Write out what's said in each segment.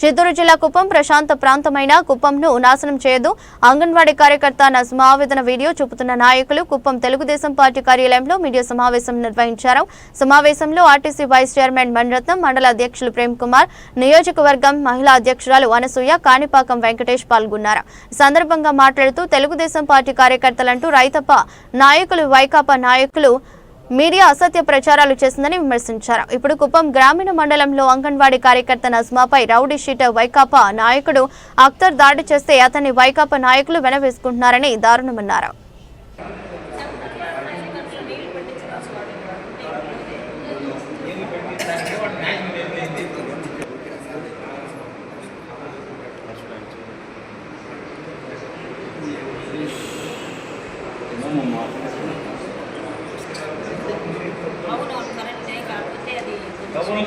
చిత్తూరు జిల్లా కుప్పం ప్రశాంత ప్రాంతమైన కుప్పంను నాశనం చేయదు. అంగన్వాడీ కార్యకర్త నజ్మా ఆవేదన వీడియో చూపుతున్న నాయకులు కుప్పం తెలుగుదేశం పార్టీ కార్యాలయంలో మీడియా సమావేశం నిర్వహించారు. సమావేశంలో ఆర్టీసీ వైస్ చైర్మన్ మణిరత్నం మండల అధ్యక్షులు ప్రేమ్ కుమార్ నియోజకవర్గం మహిళా అధ్యక్షురాలు అనసూయ కాణిపాకం వెంకటేష్ పాల్గొన్నారు. సందర్భంగా మాట్లాడుతూ తెలుగుదేశం పార్టీ కార్యకర్తలంటూ రైతప్ప నాయకులు వైకాపా నాయకులు మీడియా అసత్య ప్రచారాలు చేసిందని విమర్శించారు. ఇప్పుడు కుప్పం గ్రామీణ మండలంలో అంగన్వాడీ కార్యకర్త నజ్మాపై రౌడీ షీటర్ వైకాపా నాయకుడు అఖ్తర్ దాడి చేస్తే అతన్ని వైకాపా నాయకులు వెనవేసుకుంటున్నారని దారుణమన్నారు అవునవును కరెక్టే కాకపోతే అది డబుల్గా మాడాలని ఓకే అన్న. ఓకే తమ్ముడు. నదిలో రెస్పెక్ట్గా మాడాలని లేదు రోజా మరి మాట్లాడు ఒక్క నిమిషం మాట్లాడడానికి ముందు ఒకసారి అని చెప్తున్నారు సార్ స్కూల్ దగ్గర వచ్చి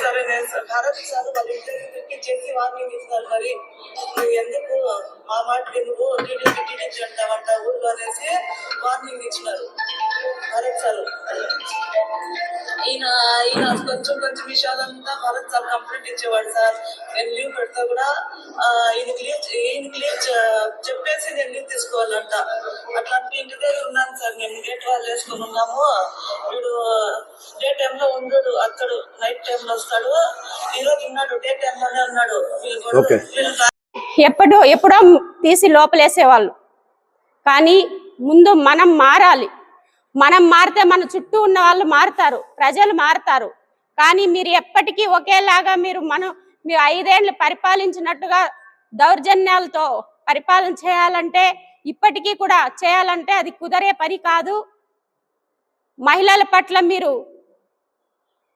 సరే నేను సార్ భారత్ సార్ వాళ్ళ ఇంటర్వ్యూ పెట్టి చేసి వార్నింగ్ ఇస్తున్నారు మరి నువ్వు ఎందుకు మా టీడీపీ టీడీపీ అంటావంట ఊళ్ళో అనేసి వార్నింగ్ ఇచ్చినారు భరత్ సార్ ఈయన ఈయన కొంచెం కొంచెం విషయాలంతా భరత్ సార్ కంప్లైంట్ ఇచ్చేవాడు సార్ నేను లీవ్ పెడితే కూడా ఆ, ఈయనకి లీవ్ ఈయనకి లీవ్ చె- చెప్పేసి నేను లీవ్ తీసుకోవాలంట. అట్లాంటి ఇంటి దగ్గర ఉన్నాను సార్. మేము గేట్ వాళ్ళు వేసుకొని ఉన్నాము. వీడు డే టైంలో ఉండడు. అతడు నైట్ టైంలో వస్తాడు. ఈ రోజు ఉన్నాడు. డే టైంలోనే ఉన్నాడు. వీళ్ళు ఎప్పుడో ఎప్పుడో తీసి లోపలేసేవాళ్ళు. కానీ ముందు మనం మారాలి. మనం మారితే మన చుట్టూ ఉన్న వాళ్ళు మారుతారు ప్రజలు మారుతారు. కానీ మీరు ఎప్పటికీ ఒకేలాగా మీరు మనం మీరు ఐదేళ్ళు పరిపాలించినట్టుగా దౌర్జన్యాలతో పరిపాలన చేయాలంటే ఇప్పటికీ కూడా చేయాలంటే అది కుదరే పని కాదు. మహిళల పట్ల మీరు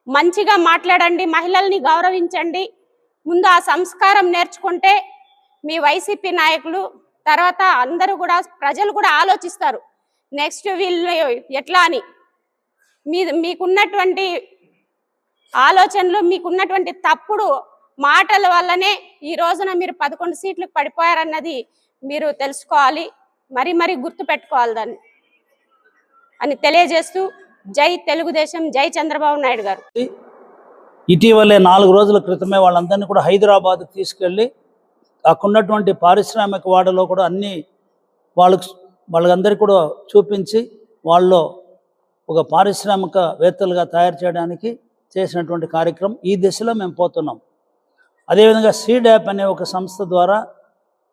మంచిగా మాట్లాడండి మహిళల్ని గౌరవించండి. ముందు ఆ సంస్కారం నేర్చుకుంటే మీ వైసీపీ నాయకులు తర్వాత అందరూ కూడా ప్రజలు కూడా ఆలోచిస్తారు. నెక్స్ట్ వీళ్ళు ఎట్లా అని. మీ మీకున్నటువంటి ఆలోచనలు మీకున్నటువంటి తప్పుడు మాటల వల్లనే ఈ రోజున మీరు పదకొండు సీట్లకు పడిపోయారన్నది మీరు తెలుసుకోవాలి. మరి మరీ గుర్తు పెట్టుకోవాలి దాన్ని. అని తెలియజేస్తూ జై తెలుగుదేశం జై చంద్రబాబు నాయుడు గారు. ఇటీవలే నాలుగు రోజుల క్రితమే వాళ్ళందరినీ కూడా హైదరాబాద్కి తీసుకెళ్ళి అక్కడున్నటువంటి పారిశ్రామిక వాడలో కూడా అన్ని వాళ్ళకు వాళ్ళందరికీ కూడా చూపించి వాళ్ళు ఒక పారిశ్రామికవేత్తలుగా తయారు చేయడానికి చేసినటువంటి కార్యక్రమం ఈ దిశలో మేము పోతున్నాం. అదేవిధంగా సీడ్ యాప్ అనే ఒక సంస్థ ద్వారా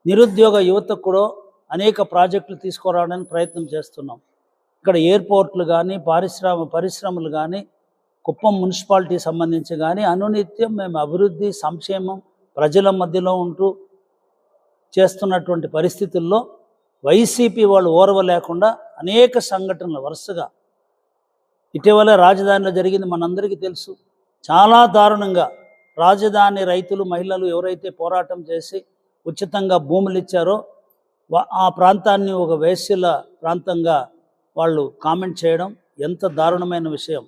నిరుద్యోగ యువతకు కూడా అనేక ప్రాజెక్టులు తీసుకురావడానికి ప్రయత్నం చేస్తున్నాం. ఇక్కడ ఎయిర్పోర్ట్లు కానీ పారిశ్రామ పరిశ్రమలు కానీ కుప్పం మున్సిపాలిటీ సంబంధించి కానీ అనునిత్యం మేము అభివృద్ధి సంక్షేమం ప్రజల మధ్యలో ఉంటూ చేస్తున్నటువంటి పరిస్థితుల్లో వైసీపీ వాళ్ళు ఓర్వ లేకుండా అనేక సంఘటనలు వరుసగా. ఇటీవల రాజధానిలో జరిగింది మనందరికీ తెలుసు. చాలా దారుణంగా రాజధాని రైతులు మహిళలు ఎవరైతే పోరాటం చేసి ఉచితంగా భూములు ఇచ్చారో ఆ ప్రాంతాన్ని ఒక వేశ్యల ప్రాంతంగా వాళ్ళు కామెంట్ చేయడం ఎంత దారుణమైన విషయం.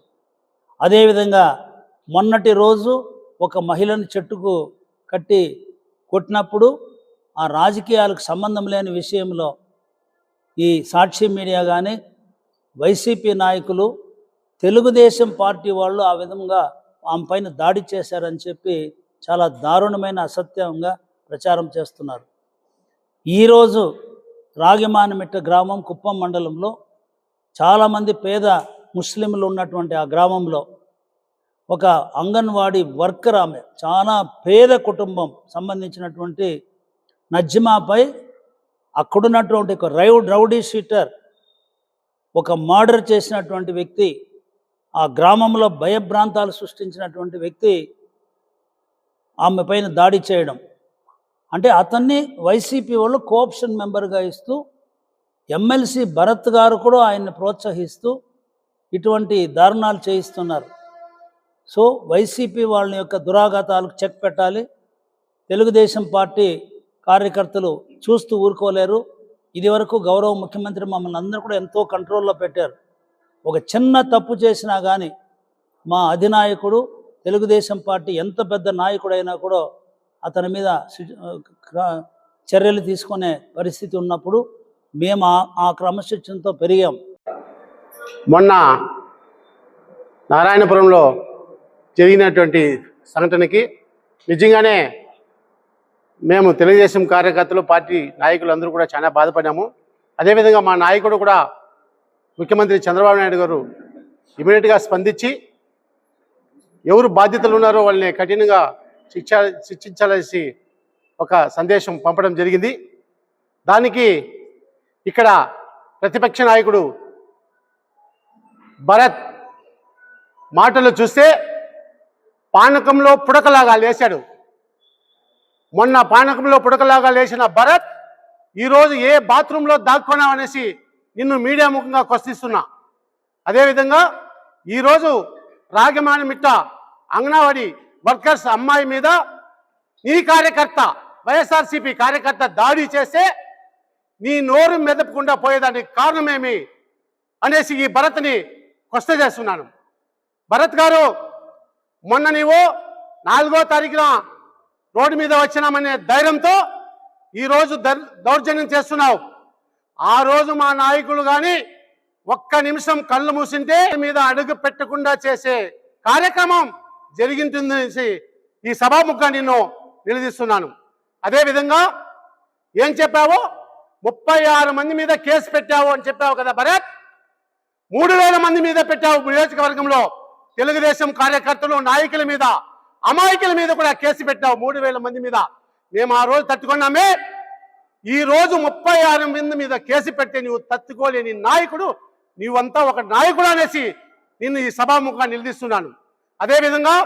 అదేవిధంగా మొన్నటి రోజు ఒక మహిళను చెట్టుకు కట్టి కొట్టినప్పుడు ఆ రాజకీయాలకు సంబంధం లేని విషయంలో ఈ సాక్షి మీడియా కానీ వైసీపీ నాయకులు తెలుగుదేశం పార్టీ వాళ్ళు ఆ విధంగా ఆమె పైన దాడి చేశారని చెప్పి చాలా దారుణమైన అసత్యంగా ప్రచారం చేస్తున్నారు. ఈరోజు రాగిమానమిట్ట గ్రామం కుప్పం మండలంలో చాలామంది పేద ముస్లింలు ఉన్నటువంటి ఆ గ్రామంలో ఒక అంగన్వాడీ వర్కర్ ఆమె చాలా పేద కుటుంబం సంబంధించినటువంటి నజ్జిమాపై అక్కడున్నటువంటి ఒక రౌడ్ రౌడీ షీటర్ ఒక మర్డర్ చేసినటువంటి వ్యక్తి ఆ గ్రామంలో భయభ్రాంతాలు సృష్టించినటువంటి వ్యక్తి ఆమె పైన దాడి చేయడం. అంటే అతన్ని వైసీపీ వాళ్ళు కోఆప్షన్ మెంబర్గా ఇస్తూ ఎమ్మెల్సీ భరత్ గారు కూడా ఆయన్ని ప్రోత్సహిస్తూ ఇటువంటి దారుణాలు చేయిస్తున్నారు. సో వైసీపీ వాళ్ళ యొక్క దురాఘాతాలకు చెక్ పెట్టాలి. తెలుగుదేశం పార్టీ కార్యకర్తలు చూస్తూ ఊరుకోలేరు. ఇదివరకు గౌరవ ముఖ్యమంత్రి మమ్మల్ని అందరూ కూడా ఎంతో కంట్రోల్లో పెట్టారు. ఒక చిన్న తప్పు చేసినా కానీ మా అధినాయకుడు తెలుగుదేశం పార్టీ ఎంత పెద్ద నాయకుడైనా కూడా అతని మీద చర్యలు తీసుకునే పరిస్థితి ఉన్నప్పుడు మేము ఆ- ఆ క్రమశిక్షణతో పెరిగాం. మొన్న నారాయణపురంలో జరిగినటువంటి సంఘటనకి నిజంగానే మేము తెలుగుదేశం కార్యకర్తలు పార్టీ నాయకులు అందరూ కూడా చాలా బాధపడ్డాము. అదేవిధంగా మా నాయకుడు కూడా ముఖ్యమంత్రి చంద్రబాబు నాయుడు గారు ఇమీడియట్గా స్పందించి ఎవరు బాధ్యతలు ఉన్నారో వాళ్ళని కఠినంగా శిక్ష శిక్షించాలనేసి ఒక సందేశం పంపడం జరిగింది. దానికి ఇక్కడ ప్రతిపక్ష నాయకుడు భరత్ మాటలు చూస్తే పానకంలో పుడకలాగా లేశాడు. మొన్న పానకంలో పుడకలాగా లేచిన భరత్ ఈరోజు ఏ బాత్రూంలో దాక్కున్నావు అనేసి నిన్ను మీడియా ముఖంగా క్వశ్చిస్తున్నా అదేవిధంగా ఈరోజు రాగమాని మిట్ట వర్కర్స్ అమ్మాయి మీద నీ కార్యకర్త వైఎస్ఆర్సీపీ కార్యకర్త దాడి చేస్తే నీ నోరు మెదపకుండా పోయేదానికి కారణమేమి అనేసి ఈ భరత్ని కొస్త చేస్తున్నాను. భరత్ గారు మొన్న నీవు నాలుగో తారీఖున రోడ్డు మీద వచ్చినామనే ధైర్యంతో ఈరోజు దర్- దౌర్జన్యం చేస్తున్నావు. ఆ రోజు మా నాయకులు కానీ ఒక్క నిమిషం కళ్ళు మూసింటే మీద అడుగు పెట్టకుండా చేసే కార్యక్రమం జరిగింటుందనేసి ఈ సభాముఖంగా నిన్ను నిలదీస్తున్నాను. అదేవిధంగా ఏం చెప్పావు? ముప్పై ఆరు మంది మీద కేసు పెట్టావు అని చెప్పావు కదా భరత్. మూడు వేల మంది మీద పెట్టావు నియోజకవర్గంలో. తెలుగుదేశం కార్యకర్తలు నాయకుల మీద. అమాయకుల మీద కూడా కేసు పెట్టావు మూడు వేల మంది మీద. మేము ఆ రోజు తట్టుకున్నామే. ఈ రోజు ముప్పై ఆరు మంది మీద కేసు పెట్టి నువ్వు తట్టుకోలేని నాయకుడు నీవంతా ఒక నాయకుడు అనేసి నిన్ను ఈ సభాముఖంగా నిలదీస్తున్నాను. అదేవిధంగా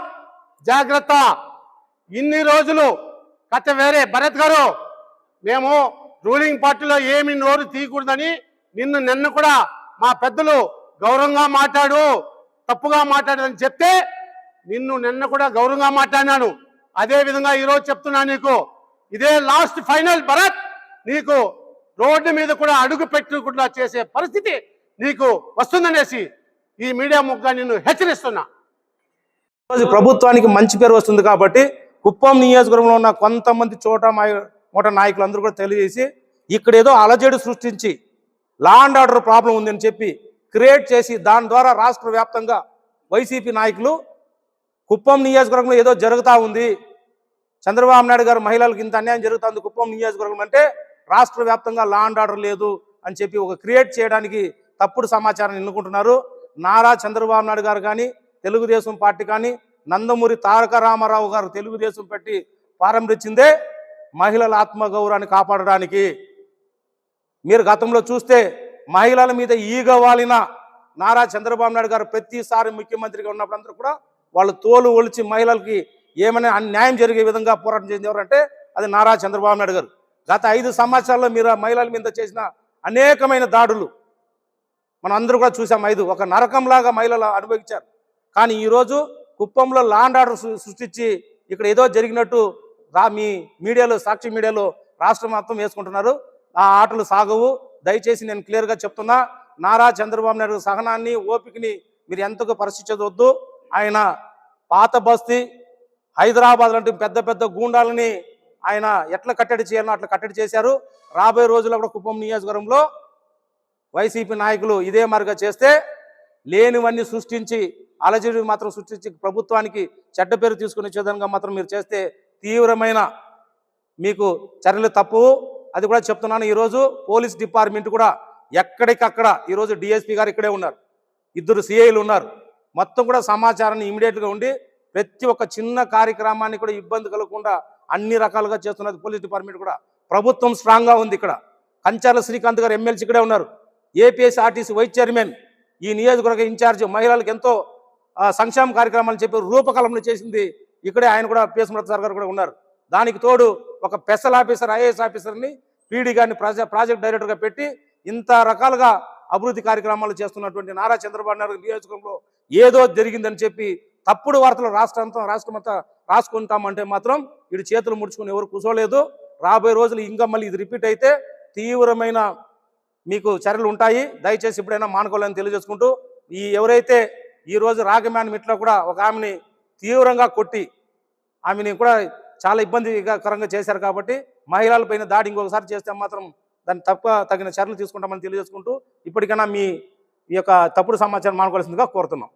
జాగ్రత్త. ఇన్ని రోజులు కథ వేరే. భరత్ గారు మేము రూలింగ్ పార్టీలో ఏమి నోరు తీయకూడదని నిన్ను నిన్న కూడా మా పెద్దలు గౌరవంగా మాట్లాడు తప్పుగా మాట్లాడదని చెప్తే నిన్ను నిన్న కూడా గౌరవంగా మాట్లాడినాను. అదే విధంగా ఈరోజు చెప్తున్నా నీకు ఇదే లాస్ట్ ఫైనల్ భరత్ నీకు రోడ్డు మీద కూడా అడుగు పెట్టకుండా చేసే పరిస్థితి నీకు వస్తుందనేసి ఈ మీడియా ముగ్గా నిన్ను హెచ్చరిస్తున్నా. ఈరోజు ప్రభుత్వానికి మంచి పేరు వస్తుంది కాబట్టి కుప్పం నియోజకవర్గంలో ఉన్న కొంతమంది చోట మోట నాయకులందరూ నాయకులు అందరూ కూడా తెలియజేసి ఇక్కడ ఏదో అలజడి సృష్టించి లా అండ్ ఆర్డర్ ప్రాబ్లం ఉందని చెప్పి క్రియేట్ చేసి దాని ద్వారా రాష్ట్ర వ్యాప్తంగా వైసీపీ నాయకులు కుప్పం నియోజకవర్గంలో ఏదో జరుగుతూ ఉంది. చంద్రబాబు నాయుడు గారు మహిళలకు ఇంత అన్యాయం జరుగుతుంది కుప్పం నియోజకవర్గం అంటే రాష్ట్ర వ్యాప్తంగా లా అండ్ ఆర్డర్ లేదు అని చెప్పి ఒక క్రియేట్ చేయడానికి తప్పుడు సమాచారాన్ని ఎన్నుకుంటున్నారు. నారా చంద్రబాబు నాయుడు గారు కానీ తెలుగుదేశం పార్టీ కానీ నందమూరి తారక రామారావు గారు తెలుగుదేశం పెట్టి ప్రారంభించిందే మహిళల ఆత్మగౌరవాన్ని కాపాడడానికి. మీరు గతంలో చూస్తే మహిళల మీద ఈగ వాలిన నారా చంద్రబాబు నాయుడు గారు ప్రతిసారి ముఖ్యమంత్రిగా ఉన్నప్పుడు అందరూ కూడా వాళ్ళు తోలు ఒలిచి మహిళలకి ఏమైనా అన్యాయం జరిగే విధంగా పోరాటం చేసింది ఎవరంటే అది నారా చంద్రబాబు నాయుడు గారు. గత ఐదు సంవత్సరాల్లో మీరు ఆ మహిళల మీద చేసిన అనేకమైన దాడులు మనం అందరూ కూడా చూసాం ఐదు. ఒక నరకంలాగా మహిళలు అనుభవించారు. కానీ ఈరోజు కుప్పంలో లాండ్ ఆర్డర్ సృష్టించి ఇక్కడ ఏదో జరిగినట్టు రా మీ మీడియాలో సాక్షి మీడియాలో రాష్ట్రం మొత్తం వేసుకుంటున్నారు. ఆ ఆటలు సాగవు. దయచేసి నేను క్లియర్గా చెప్తున్నా నారా చంద్రబాబు నాయుడు సహనాన్ని ఓపికని మీరు ఎంతగా పరిశీలించవద్దు ఆయన పాత బస్తీ హైదరాబాద్ లాంటి పెద్ద పెద్ద గూండాలని ఆయన ఎట్లా కట్టడి చేయాలో అట్లా కట్టడి చేశారు. రాబోయే రోజుల్లో కూడా కుప్పం నియోజకవర్గంలో వైసీపీ నాయకులు ఇదే మార్గా చేస్తే లేనివన్నీ సృష్టించి అలజడి మాత్రం సృష్టించి ప్రభుత్వానికి చెడ్డ పేరు తీసుకుని వచ్చే విధంగా మాత్రం మీరు చేస్తే తీవ్రమైన మీకు చర్యలు తప్పు. అది కూడా చెప్తున్నాను ఈరోజు పోలీస్ డిపార్ట్మెంట్ కూడా ఎక్కడికక్కడ ఈరోజు డిఎస్పీ గారు ఇక్కడే ఉన్నారు. ఇద్దరు సిఐలు ఉన్నారు. మొత్తం కూడా సమాచారాన్ని ఇమీడియట్గా ఉండి ప్రతి ఒక్క చిన్న కార్యక్రమాన్ని కూడా ఇబ్బంది కలగకుండా అన్ని రకాలుగా చేస్తున్నది పోలీస్ డిపార్ట్మెంట్ కూడా. ప్రభుత్వం స్ట్రాంగ్గా ఉంది ఇక్కడ. కంచాల శ్రీకాంత్ గారు ఎమ్మెల్సీ ఇక్కడే ఉన్నారు. ఏపీఎస్ఆర్టీసీ వైస్ చైర్మన్ ఈ నియోజకవర్గ ఇన్ఛార్జ్ మహిళలకు ఎంతో సంక్షేమ కార్యక్రమాలు చెప్పి రూపకల్పన చేసింది ఇక్కడే ఆయన కూడా పిఎస్ సార్ గారు కూడా ఉన్నారు. దానికి తోడు ఒక స్పెషల్ ఆఫీసర్ ఐఏఎస్ ఆఫీసర్ని పీడీ గారిని ప్రాజెక్ట్ డైరెక్టర్గా పెట్టి ఇంత రకాలుగా అభివృద్ధి కార్యక్రమాలు చేస్తున్నటువంటి నారా చంద్రబాబు నాయుడు నియోజకవర్గంలో ఏదో జరిగిందని చెప్పి తప్పుడు వార్తలు రాష్ట్రంతో రాష్ట్రమంతా రాసుకుంటామంటే మాత్రం ఇటు చేతులు ముడుచుకుని ఎవరు కూర్చోలేదు రాబోయే రోజులు ఇంకా మళ్ళీ ఇది రిపీట్ అయితే తీవ్రమైన మీకు చర్యలు ఉంటాయి. దయచేసి ఇప్పుడైనా మానుకోవాలని తెలియజేసుకుంటూ ఈ ఎవరైతే ఈ రోజు మిట్లో కూడా ఒక ఆమెని తీవ్రంగా కొట్టి ఆమెని కూడా చాలా ఇబ్బందికరంగా చేశారు కాబట్టి మహిళలపైన దాడి ఇంకొకసారి చేస్తే మాత్రం దాన్ని తప్ప తగిన చర్యలు తీసుకుంటామని తెలియజేసుకుంటూ ఇప్పటికైనా మీ ఈ యొక్క తప్పుడు సమాచారం మానుకోవాల్సిందిగా కోరుతున్నాం.